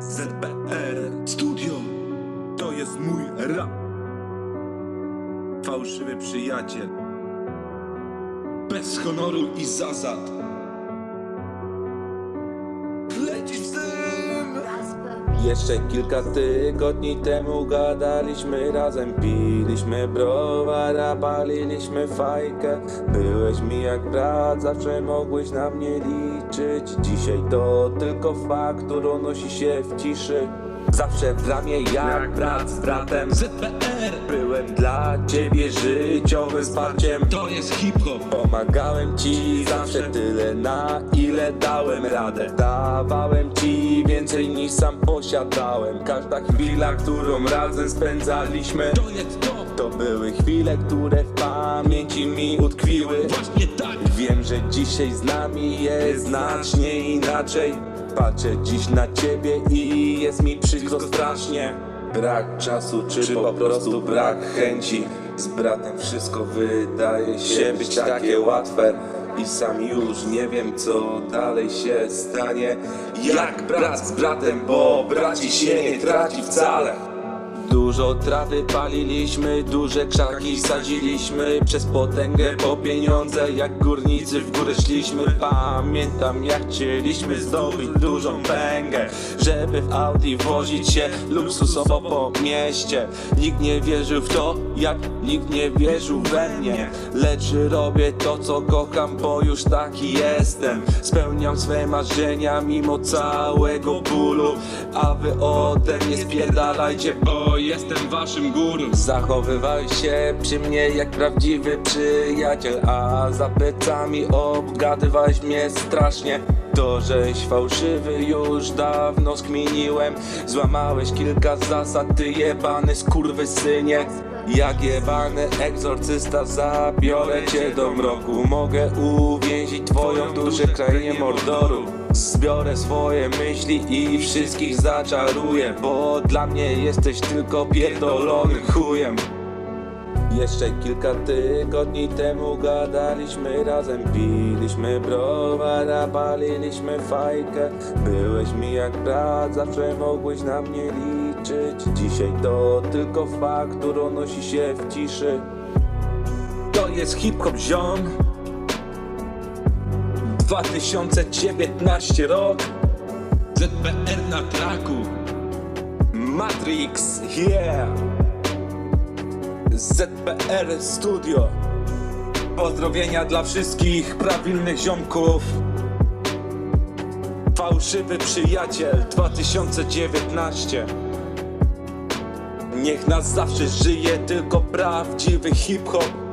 ZPR Studio. To jest mój rap. Fałszywy przyjaciel. Bez honoru i zasad Jeszcze kilka tygodni temu gadaliśmy razem. Piliśmy browara, paliliśmy fajkę. Byłeś mi jak brat, zawsze mogłeś na mnie liczyć. Dzisiaj to tylko fakt, który unosi się w ciszy. Zawsze w ramię jak brat z bratem. ZPR Byłem dla ciebie życiowym wsparciem. To jest hip-hop. Pomagałem ci zawsze tyle, na ile dałem radę. Dawałem ci więcej niż sam posiadałem. Każda chwila, którą razem spędzaliśmy To jest to To były chwile, które w pamięci mi utkwiły. Właśnie tak. Wiem, że dzisiaj z nami jest znacznie inaczej. Patrzę dziś na ciebie i jest mi przykro strasznie. Brak czasu czy po prostu brak chęci? Z bratem wszystko wydaje się być takie łatwe i sam już nie wiem co dalej się stanie. Jak brat z bratem, bo braci się nie traci wcale Dużo trawy paliliśmy, duże krzaki sadziliśmy. Przez potęgę po pieniądze, jak górnicy w górę szliśmy. Pamiętam jak chcieliśmy zdobyć dużą pęgę Żeby w Audi wozić się luksusowo po mieście. Nikt nie wierzył w to, jak nikt nie wierzył we mnie. Lecz robię to co kocham, bo już taki jestem. Spełniam swe marzenia mimo całego bólu. A wy ode mnie spierdalajcie, jestem waszym guru Zachowywałeś się przy mnie jak prawdziwy przyjaciel A za plecami obgadywałeś mnie strasznie. To, żeś fałszywy już dawno skminiłem. Złamałeś kilka zasad, ty jebany skurwysynie Jak jebany egzorcysta zabiorę cię do mroku. Mogę uwięzić twoją duszę w krainie mordoru. Zbiorę swoje myśli i wszystkich zaczaruję Bo dla mnie jesteś tylko pierdolonym chujem. Jeszcze kilka tygodni temu gadaliśmy razem. Piliśmy browara, paliliśmy fajkę. Byłeś mi jak brat, zawsze mogłeś na mnie liczyć Dzisiaj to tylko fakt, który unosi się w ciszy To jest hip-hop ziom 2019 rok ZPR na traku Matrix, yeah! ZPR Studio. Pozdrowienia dla wszystkich prawilnych ziomków. Fałszywy przyjaciel 2019. Niech nas zawsze żyje tylko prawdziwy hip-hop.